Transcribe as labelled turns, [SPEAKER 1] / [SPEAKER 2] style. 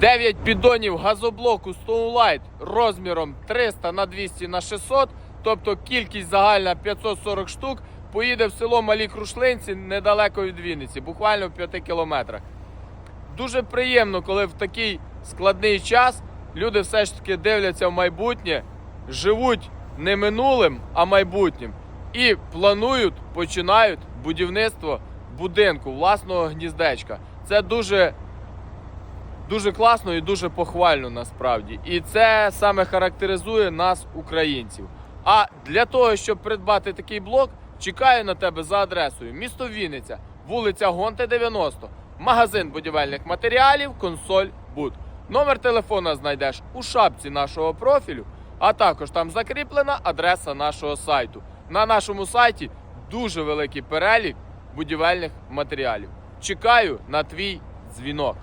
[SPEAKER 1] 9 піддонів газоблоку Stonelight розміром 300 на 200 на 600, тобто кількість загальна 540 штук, поїде в село Малі Крушлинці недалеко від Вінниці, буквально в 5 кілометрах. Дуже приємно, коли в такий складний час люди все ж таки дивляться в майбутнє, живуть не минулим, а майбутнім. І планують, починають будівництво будинку, власного гніздечка. Це дуже, дуже класно і дуже похвально насправді. І це саме характеризує нас, українців. А для того, щоб придбати такий блок, чекаю на тебе за адресою місто Вінниця, вулиця Гонте 90, магазин будівельних матеріалів, консоль Буд. Номер телефона знайдеш у шапці нашого профілю, а також там закріплена адреса нашого сайту. На нашому сайті дуже великий перелік будівельних матеріалів. Чекаю на твій дзвінок.